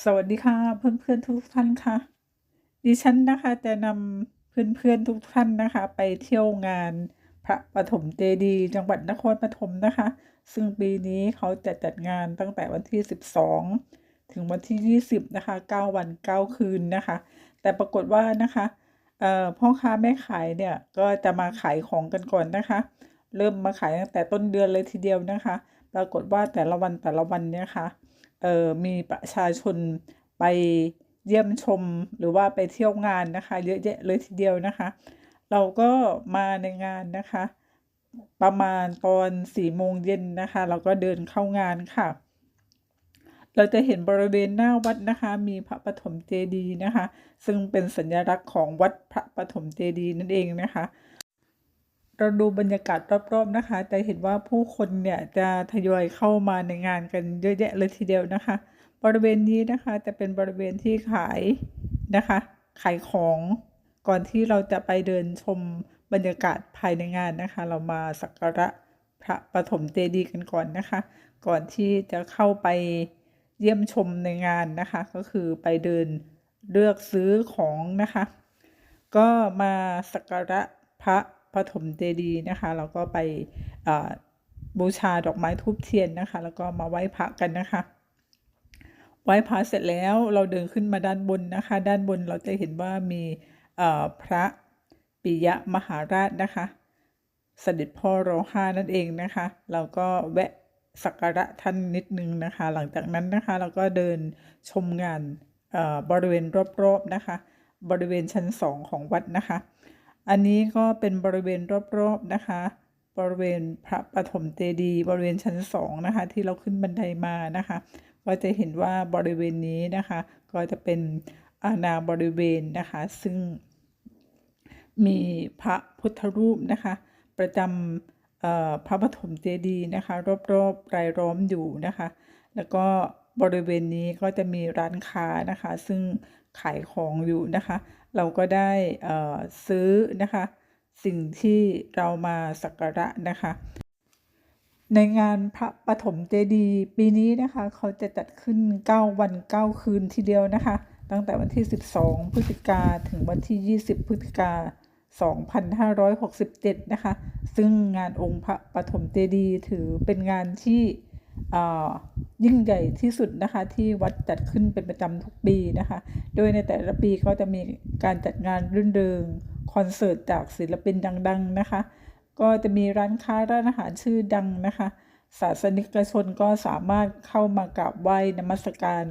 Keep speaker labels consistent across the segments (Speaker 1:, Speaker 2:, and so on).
Speaker 1: สวัสดีค่ะเพื่อนๆทุกท่านค่ะ ดิฉันนะคะจะนำเพื่อนๆทุกท่านนะคะ ไปเที่ยวงานพระปฐมเจดีจังหวัดนครปฐมนะคะ ซึ่งปีนี้เขาจะจัดงานตั้งแต่วันที่ 12 ถึงวันที่ 20 นะคะ 9 วัน 9 คืนนะคะ แต่ปรากฏว่านะคะพ่อค้าแม่ขายเนี่ยก็จะมาขายของกันก่อนนะคะ เริ่มมาขายตั้งแต่ต้นเดือนเลยทีเดียวนะคะ ปรากฏว่าแต่ละวันแต่ละวันเนี่ยค่ะเอ่อ มีประชาชนไปเยี่ยมชมหรือว่าไปเที่ยวงานนะคะเยอะแยะเลยทีเดียวนะคะ เราก็มาในงานนะคะ ประมาณตอนสี่โมงเย็นนะคะ เราก็เดินเข้างานค่ะ เราจะเห็นบริเวณหน้าวัดนะคะ มีพระปฐมเจดีย์นะคะ ซึ่งเป็นสัญลักษณ์ของวัดพระปฐมเจดีย์นั่นเองนะคะ เราดูบรรยากาศรอบๆนะคะ จะเห็นว่าผู้คนเนี่ยจะทยอยเข้ามาในงานกันเยอะแยะเลยทีเดียวนะคะ บริเวณนี้นะคะจะเป็นบริเวณที่ขายนะคะ ขายของก่อนที่เราจะไปเดินชมบรรยากาศภายในงานนะคะ เรามาสักการะพระปฐมเจดีย์กันก่อนนะคะ ก่อนที่จะเข้าไปเยี่ยมชมในงานนะคะ ก็คือไปเดินเลือกซื้อของนะคะ ก็มาสักการะพระ ปฐมเจดีย์นะคะเราก็ไปบูชาดอกไม้ทูบเทียนนะคะ แล้วก็มาไหว้พระกันนะคะไหว้พระเสร็จแล้วเราเดินขึ้นมาด้านบนนะคะ ด้านบนเราจะเห็นว่ามีพระปิยะมหาราชนะคะเสด็จพ่อรอห้านั่นเองนะคะเราก็แวะสักการะท่านนิดนึงนะคะ หลังจากนั้นนะคะเราก็เดินชมงานบริเวณรอบๆนะคะ บริเวณชั้นสองของวัดนะคะ อันนี้ก็เป็นบริเวณรอบๆนะคะ บริเวณพระปฐมเจดีย์บริเวณชั้นสองนะคะ ที่เราขึ้นบันไดมานะคะ ก็จะเห็นว่าบริเวณนี้นะคะ ก็จะเป็นอาณาบริเวณนะคะ ซึ่งมีพระพุทธรูปนะคะ ประจำพระปฐมเจดีย์นะคะ รอบๆรายล้อมอยู่นะคะ แล้วก็บริเวณนี้ก็จะมีร้านค้านะคะ ซึ่งขายของอยู่นะคะ เราก็ได้ซื้อนะคะ สิ่งที่เรามาสักการะนะคะ ในงานพระปฐมเจดีย์ปีนี้นะคะ เขาจะจัดขึ้น 9 วัน 9 คืนทีเดียวนะคะ ตั้งแต่วันที่ 12 พฤศจิกาถึงวันที่ 20 พฤศจิกา2567 นะคะ ซึ่งงานองค์พระปฐมเจดีย์ถือเป็นงานที่ ยิ่งใหญ่ที่สุดนะคะที่วัดจัดขึ้นเป็นประจำทุกปีนะคะ โดยในแต่ละปีก็จะมีการจัดงานรื่นเริงคอนเสิร์ตจากศิลปินดัง ๆนะคะ ก็จะมีร้านค้าร้านอาหารชื่อดังนะคะ ศาสนิกชนก็สามารถเข้ามากราบไหว้นมัสการ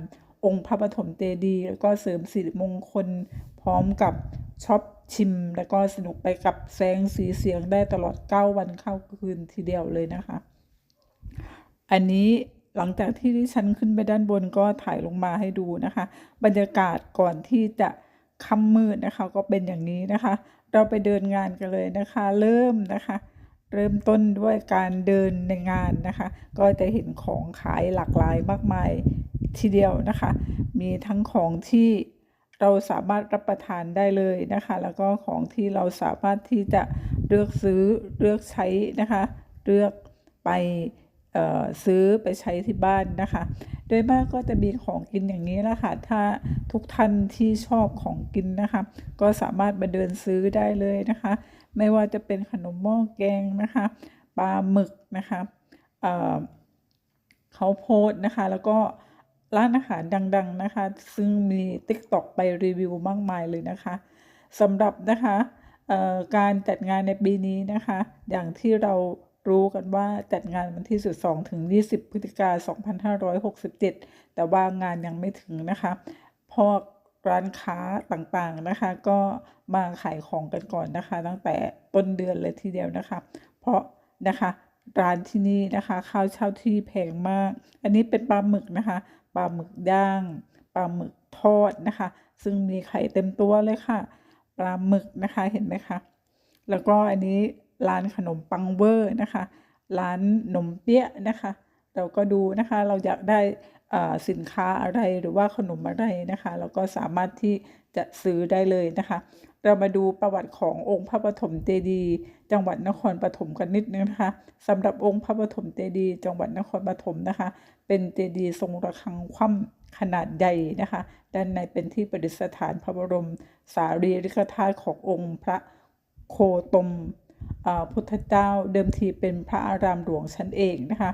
Speaker 1: องค์พระปฐมเจดีย์แล้วก็เสริมสิริมงคล พร้อมกับช็อปชิม แล้วก็สนุกไปกับแสงสีเสียงได้ตลอด 9 วันเข้าคืนทีเดียวเลยนะคะ อันนี้หลังจากที่ดิฉันขึ้นไปด้านบนก็ถ่ายลงมาให้ดูนะคะ บรรยากาศก่อนที่จะค่ำมืดนะคะก็เป็นอย่างนี้นะคะ เราไปเดินงานกันเลยนะคะ เริ่มนะคะ เริ่มต้นด้วยการเดินในงานนะคะ ก็จะเห็นของขายหลากหลายมากมายทีเดียวนะคะ มีทั้งของที่เราสามารถรับประทานได้เลยนะคะ แล้วก็ของที่เราสามารถที่จะเลือกซื้อเลือกใช้นะคะ เลือกไป ซื้อไปใช้ที่บ้านนะคะ โดยมากก็จะมีของกินอย่างนี้แหละค่ะถ้าทุกท่านที่ชอบของกินนะคะ ก็สามารถมาเดินซื้อได้เลยนะคะ ไม่ว่าจะเป็นขนมหม้อแกงนะคะปลาหมึกนะคะเขาโพดนะคะ แล้วก็ร้านอาหารดัง ๆนะคะ ซึ่งมี TikTok ไปรีวิวมากมายเลยนะคะสำหรับนะคะการจัดงานในปีนี้นะคะ อย่างที่เรา รู้กันว่าจัดงานวันที่ 12 ถึง 20 พฤศจิกายน 2567 แต่ว่างานยังไม่ถึงนะคะพวกร้านค้าต่างๆนะคะ ก็มาขายของกันก่อนนะคะ ตั้งแต่ต้นเดือนเลยทีเดียวนะคะ เพราะนะคะร้านที่นี่นะคะข้าวเช่าที่แพงมาก อันนี้เป็นปลาหมึกนะคะปลาหมึกย่างปลาหมึกทอดนะคะ ซึ่งมีไข่เต็มตัวเลยค่ะ ปลาหมึกนะคะเห็นไหมคะแล้วก็อันนี้ ร้านขนมปังเวอร์นะคะ ร้านนมเปี๊ยะนะคะ เราก็ดูนะคะเราอยากได้สินค้าอะไรหรือว่าขนมอะไรนะคะ เราก็สามารถที่จะซื้อได้เลยนะคะ เรามาดูประวัติขององค์พระปฐมเจดีย์จังหวัดนครปฐมกันนิดนึงนะคะสำหรับองค์พระปฐมเจดีย์จังหวัดนครปฐมนะคะ เป็นเจดีย์ทรงระฆังคว่ำขนาดใหญ่นะคะด้านในเป็นที่ประดิษฐานพระบรมสารีริกธาตุขององค์พระโคตม พุทธเจ้าเดิมทีเป็นพระอารามหลวงชั้นเอกนะคะ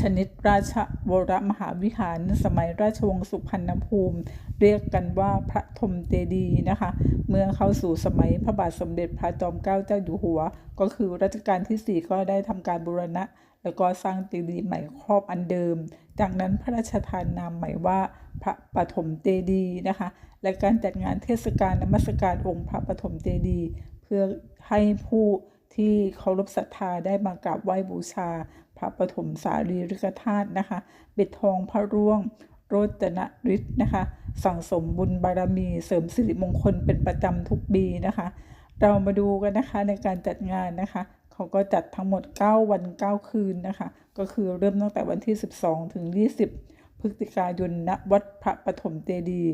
Speaker 1: ชนิดราชวรมหาวิหารสมัยราชวงศ์สุพรรณภูมิ เรียกกันว่าพระธมเจดีนะคะ เมื่อเข้าสู่สมัยพระบาทสมเด็จพระจอมเกล้าเจ้าอยู่หัว ก็คือรัชกาลที่ 4 ก็ได้ทำการบูรณะ แล้วก็สร้างเจดีย์ใหม่ครอบอันเดิม จากนั้นพระราชทานนามใหม่ว่าพระปฐมเจดีนะคะ และการจัดงานเทศกาลนมัสการองค์พระปฐมเจดีเพื่อ ให้ผู้ที่เคารพศรัทธาได้มากราบไหว้บูชา พระปฐมสารีริกธาตุนะคะปิดทองพระร่วงโรจนฤทธิ์นะคะ สั่งสมบุญบารมีเสริมสิริมงคลเป็นประจำทุกปีนะคะ เรามาดูกันนะคะในการจัดงานนะคะเขาก็จัดทั้งหมด 9 วัน 9 คืนนะคะ ก็คือเริ่มตั้งแต่วันที่ 12 ถึง 20 พฤศจิกายนณวัดพระปฐมเจดีย์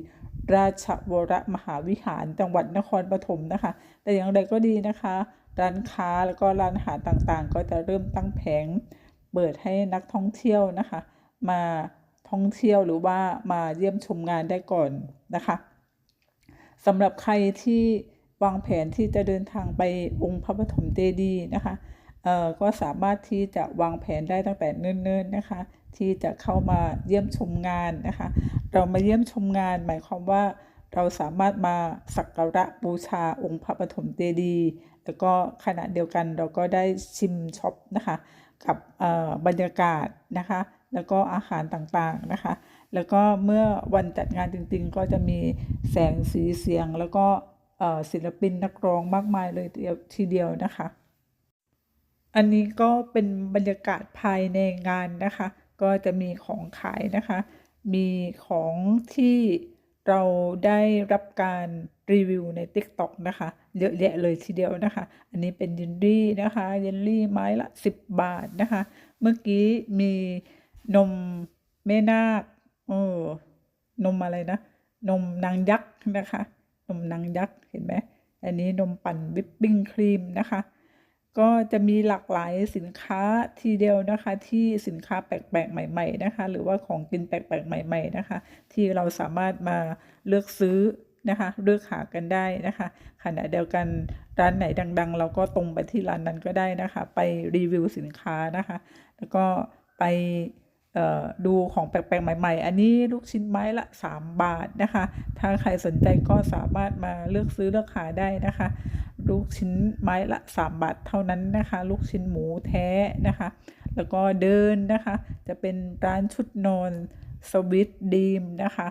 Speaker 1: ราชวรมหาวิหารจังหวัดนครปฐมนะคะ แต่อย่างไรก็ดีนะคะ ร้านค้าแล้วก็ร้านอาหารต่างๆ ก็จะเริ่มตั้งแผง เปิดให้นักท่องเที่ยวนะคะ มาท่องเที่ยวหรือว่ามาเยี่ยมชมงานได้ก่อนนะคะสำหรับใครที่วางแผนที่จะเดินทางไปองค์พระปฐมเจดีย์นะคะเอ่อก็สามารถที่จะวางแผนได้ตั้งแต่เนิ่นๆนะคะ ที่จะเข้ามาเยี่ยมชมงานนะคะ เรามาเยี่ยมชมงาน หมายความว่าเราสามารถมาสักการะบูชาองค์พระปฐมเจดีย์แล้วก็ขณะเดียวกันเราก็ได้ชิมช็อปนะคะกับบรรยากาศนะคะ แล้วก็อาหารต่างๆนะคะ แล้วก็เมื่อวันจัดงานจริงๆ ก็จะมีแสงสีเสียง แล้วก็ศิลปินนักร้องมากมายเลยทีเดียวนะคะ อันนี้ก็เป็นบรรยากาศภายในงานนะคะ ก็จะมีของขายนะคะ มีของที่เราได้รับการรีวิวใน TikTok นะคะ เยอะแยะเลยทีเดียวนะคะ อันนี้เป็นเยลลี่นะคะเยลลี่ไม้ละ 10 บาทนะคะ เมื่อกี้มีนมแม่นาคเออนมอะไรนะ นมนางยักษ์นะคะ นมนางยักษ์เห็นไหมอันนี้นมปั่นวิปปิ้งครีมนะคะ ก็จะมีหลากหลายสินค้าทีเดียวนะคะ ที่สินค้าแปลกๆ ใหม่ ๆนะคะ หรือว่าของกินแปลกๆ ใหม่ ๆ นะคะ ที่เราสามารถมาเลือกซื้อนะคะ เลือกหากันได้นะคะขณะเดียวกันร้านไหนดัง ๆ เราก็ตรงไปที่ร้านนั้นก็ได้นะคะ ไปรีวิวสินค้านะคะ แล้วก็ไปดูของแปลกๆ ใหม่ ๆ อันนี้ลูกชิ้นไม้ละ 3 บาทนะคะ ถ้าใครสนใจก็สามารถมาเลือกซื้อเลือกหาได้นะคะ ลูกชิ้นไม้ละ 3 บาทเท่านั้นนะคะ ลูกชิ้นหมูแท้นะคะ แล้วก็เดินนะคะ จะเป็นร้านชุดนอนสวิตดีมนะคะ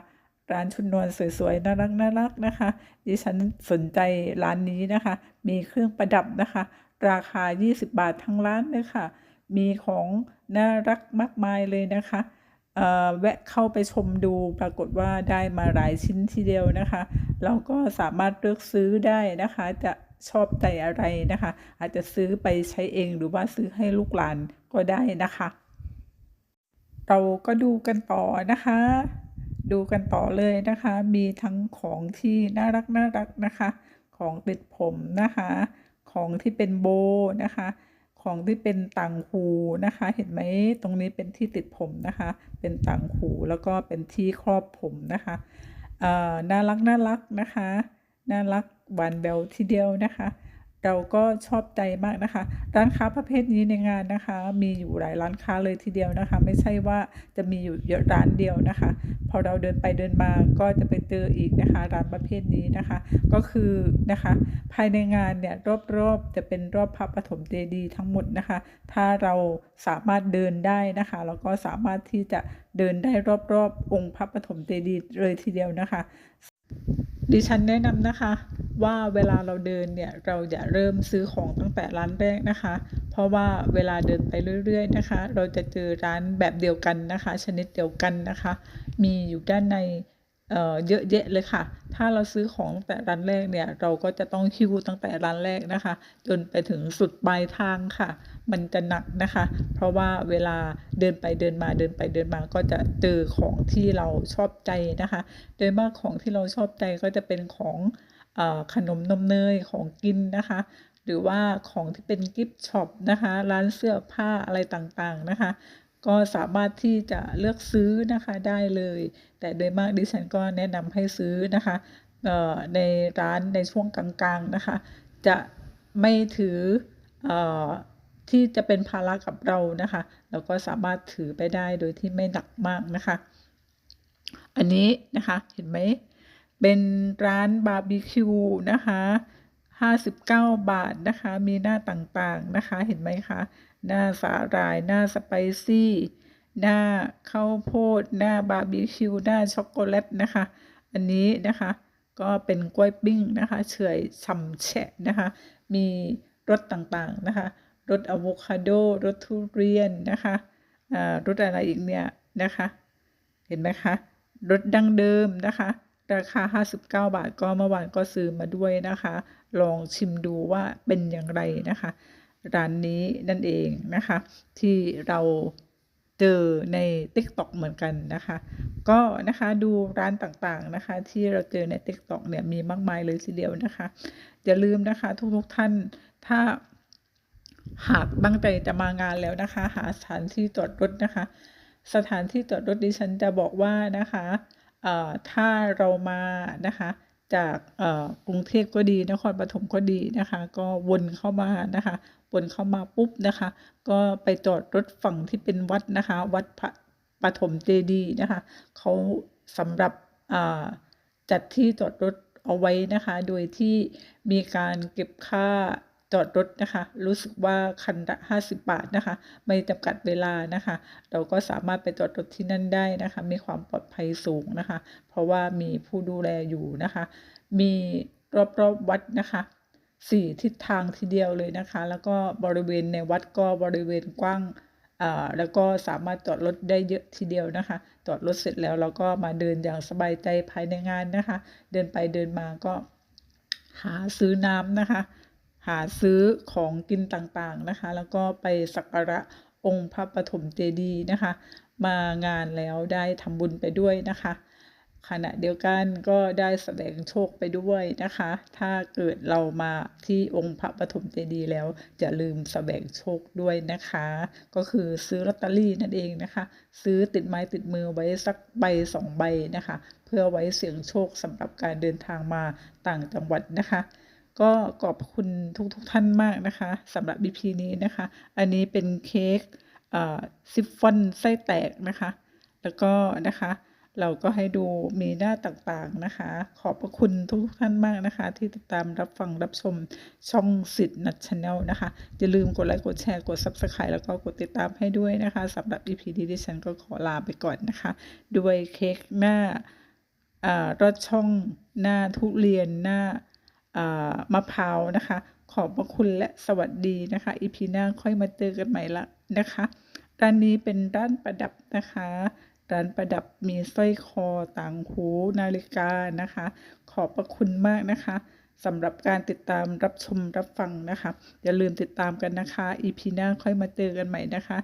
Speaker 1: ร้านชุดนอนสวยๆน่ารักน่ารักนะคะ ดิฉันสนใจร้านนี้นะคะ มีเครื่องประดับนะคะ ราคา 20 บาททั้งร้านเลยค่ะ มีของน่ารักมากมายเลยนะคะแวะเข้าไปชมดูปรากฏว่าได้มาหลายชิ้นทีเดียวนะคะ เราก็สามารถเลือกซื้อได้นะคะ จะ ชอบใจอะไรนะคะ อาจจะซื้อไปใช้เองหรือว่าซื้อให้ลูกหลานก็ได้นะคะ เราก็ดูกันต่อนะคะ ดูกันต่อเลยนะคะ มีทั้งของที่น่ารักน่ารักนะคะ ของติดผมนะคะ ของที่เป็นโบนะคะของที่เป็นต่างหูนะคะ เห็นไหมตรงนี้เป็นที่ติดผมนะคะ เป็นต่างหูแล้วก็เป็นที่ครอบผมนะคะน่ารักน่ารักนะคะ น่ารักหวานเบลทีเดียวนะคะ เราก็ชอบใจมากนะคะ ร้านค้าประเภทนี้ในงานนะคะ มีอยู่หลายร้านค้าเลยทีเดียวนะคะ ไม่ใช่ว่าจะมีอยู่เยอะร้านเดียวนะคะ พอเราเดินไปเดินมาก็จะไปเจออีกนะคะ ร้านประเภทนี้นะคะ ก็คือนะคะ ภายในงานเนี่ยรอบๆจะเป็นรอบพระปฐมเจดีย์ทั้งหมดนะคะ ถ้าเราสามารถเดินได้นะคะแล้วก็สามารถที่จะเดินได้รอบๆ องค์พระปฐมเจดีย์เลยทีเดียวนะคะ ดิฉันแนะนำนะคะ ว่าเวลาเราเดินเนี่ยเราอย่าเริ่มซื้อของตั้งแต่ร้านแรกนะคะ เพราะว่าเวลาเดินไปเรื่อยๆนะคะ เราจะเจอร้านแบบเดียวกันนะคะ ชนิดเดียวกันนะคะ มีอยู่ด้านใน เยอะแยะเลยค่ะ ถ้าเราซื้อของตั้งแต่ร้านแรกเนี่ย เราก็จะต้องคิวตั้งแต่ร้านแรกนะคะ จนไปถึงสุดปลายทางค่ะ มันจะหนักนะคะ เพราะว่าเวลาเดินไปเดินมาเดินไปเดินมาก็จะเจอของที่เราชอบใจนะคะ โดยมากของที่เราชอบใจก็จะเป็นของขนมนมเนยของกินนะคะ หรือว่าของที่เป็นกิฟต์ช็อปนะคะ ร้านเสื้อผ้าอะไรต่างๆนะคะ ก็สามารถที่จะเลือกซื้อนะคะได้เลย แต่โดยมากดิฉันก็แนะนำให้ซื้อนะคะเอ่อในร้านในช่วงกลางๆนะคะ จะไม่ถือเอ่อที่จะเป็นภาระกับเรานะคะเราก็สามารถถือไปได้โดยที่ไม่หนักมากนะคะ อันนี้นะคะเห็นไหมเป็นร้านบาร์บีคิวนะคะ59 บาทนะคะ มีหน้าต่างๆนะคะ เห็นไหมคะ หน้าสาหร่าย หน้าสไปซี่ หน้าข้าวโพด หน้าบาร์บีคิว หน้าช็อกโกแลตนะคะ อันนี้นะคะ ก็เป็นกล้วยปิ้งนะคะ เฉยฉ่ำแฉะนะคะ มีรสต่างๆนะคะ รสอะโวคาโด รสทุเรียนนะคะอ่ารสอะไรอีกเนี่ยนะคะ เห็นไหมคะ รสดั้งเดิมนะคะ ราคา 59 บาทก็เมื่อวานก็ซื้อมาด้วยนะคะ ลองชิมดูว่าเป็นอย่างไรนะคะ ร้านนี้นั่นเองนะคะ ที่เราเจอใน TikTok เหมือนกันนะคะ ก็นะคะดูร้านต่างๆนะคะ ที่เราเจอใน TikTok เนี่ยมีมากมายเลยทีเดียวนะคะ อย่าลืมนะคะทุกๆท่านถ้าหากตั้งใจจะมางานแล้วนะคะ หาสถานที่จอดรถนะคะ สถานที่จอดรถดิฉันจะบอกว่านะคะเอ่อถ้าเรามานะคะ จากกรุงเทพก็ดีนครปฐมก็ดีนะคะ ก็วนเข้ามานะคะวนเข้ามาปุ๊บนะคะ ก็ไปจอดรถฝั่งที่เป็นวัดนะคะ วัดพระปฐมเจดีย์นะคะเขาสำหรับจัดที่จอดรถเอาไว้นะคะ โดยที่มีการเก็บค่า จอดรถนะคะ รู้สึกว่าคันละ50 บาทนะคะ ไม่จำกัดเวลานะคะ เราก็สามารถไปจอดรถที่นั่นได้นะคะ มีความปลอดภัยสูงนะคะ เพราะว่ามีผู้ดูแลอยู่นะคะ มีรอบๆวัดนะคะสี่ทิศทางทีเดียวเลยนะคะ แล้วก็บริเวณในวัดก็บริเวณกว้างแล้วก็สามารถจอดรถได้เยอะทีเดียวนะคะ จอดรถเสร็จแล้วเราก็มาเดินอย่างสบายใจภายในงานนะคะ เดินไปเดินมาก็หาซื้อน้ำนะคะ หาซื้อของกินต่างๆนะคะ แล้วก็ไปสักการะองค์พระปฐมเจดีย์นะคะ มางานแล้วได้ทำบุญไปด้วยนะคะ ขณะเดียวกันก็ได้แสดงโชคไปด้วยนะคะ ถ้าเกิดเรามาที่องค์พระปฐมเจดีย์แล้วจะลืมแสดงโชคด้วยนะคะ ก็คือซื้อลอตเตอรี่นั่นเองนะคะ ซื้อติดไม้ติดมือไว้สักใบสองใบนะคะ เพื่อไว้เสี่ยงโชคสำหรับการเดินทางมาต่างจังหวัดนะคะ ก็ขอบคุณทุกๆทท่านมากนะคะสำหรับ BP นี้นะคะ อันนี้เป็นเค้กซิฟฟอนไส้แตกนะคะ แล้วก็นะคะ เราก็ให้ดูมีหน้าต่างๆนะคะ ขอบพระคุณทุกท่านมากนะคะ ที่ติดตามรับฟังรับชมช่องสิทธิ์นัดชาแนลนะคะ อย่าลืมกดไลค์กดแชร์กด Subscribe แล้วก็กดติดตามให้ด้วยนะคะสำหรับ EP นี้ดิฉันก็ขอลาไปก่อนนะคะ ด้วยเค้กหน้าอ่ารสช่องหน้าทุเรียนหน้า มะพร้าวนะคะ ขอบพระคุณและสวัสดีนะคะอีพีหน้าค่อยมาเจอกันใหม่ละนะคะร้านนี้เป็นร้านประดับนะคะ ร้านประดับมีสร้อยคอต่างหูนาฬิกานะคะ ขอบพระคุณมากนะคะสำหรับการติดตามรับชมรับฟังนะคะ อย่าลืมติดตามกันนะคะ อีพีหน้าค่อยมาเจอกันใหม่นะคะ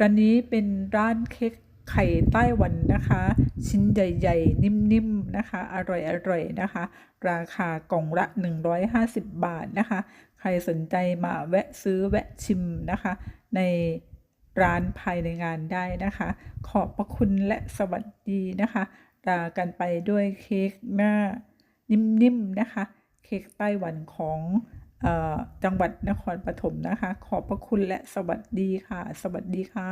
Speaker 1: ร้านนี้เป็นร้านเค้ก ไข่ไต้หวันนะคะ ชิ้นใหญ่ๆ นิ่มๆนะคะ อร่อยๆนะคะ ราคากล่องละ 150 บาทนะคะ ใครสนใจมาแวะซื้อแวะชิมนะคะ ในร้านภายในงานได้นะคะ ขอบพระคุณและสวัสดีนะคะลากันไปด้วยเค้กหน้านิ่มๆนะคะ เค้กไต้หวันของจังหวัดนครปฐมนะคะ ขอบพระคุณและสวัสดีค่ะ สวัสดีค่ะ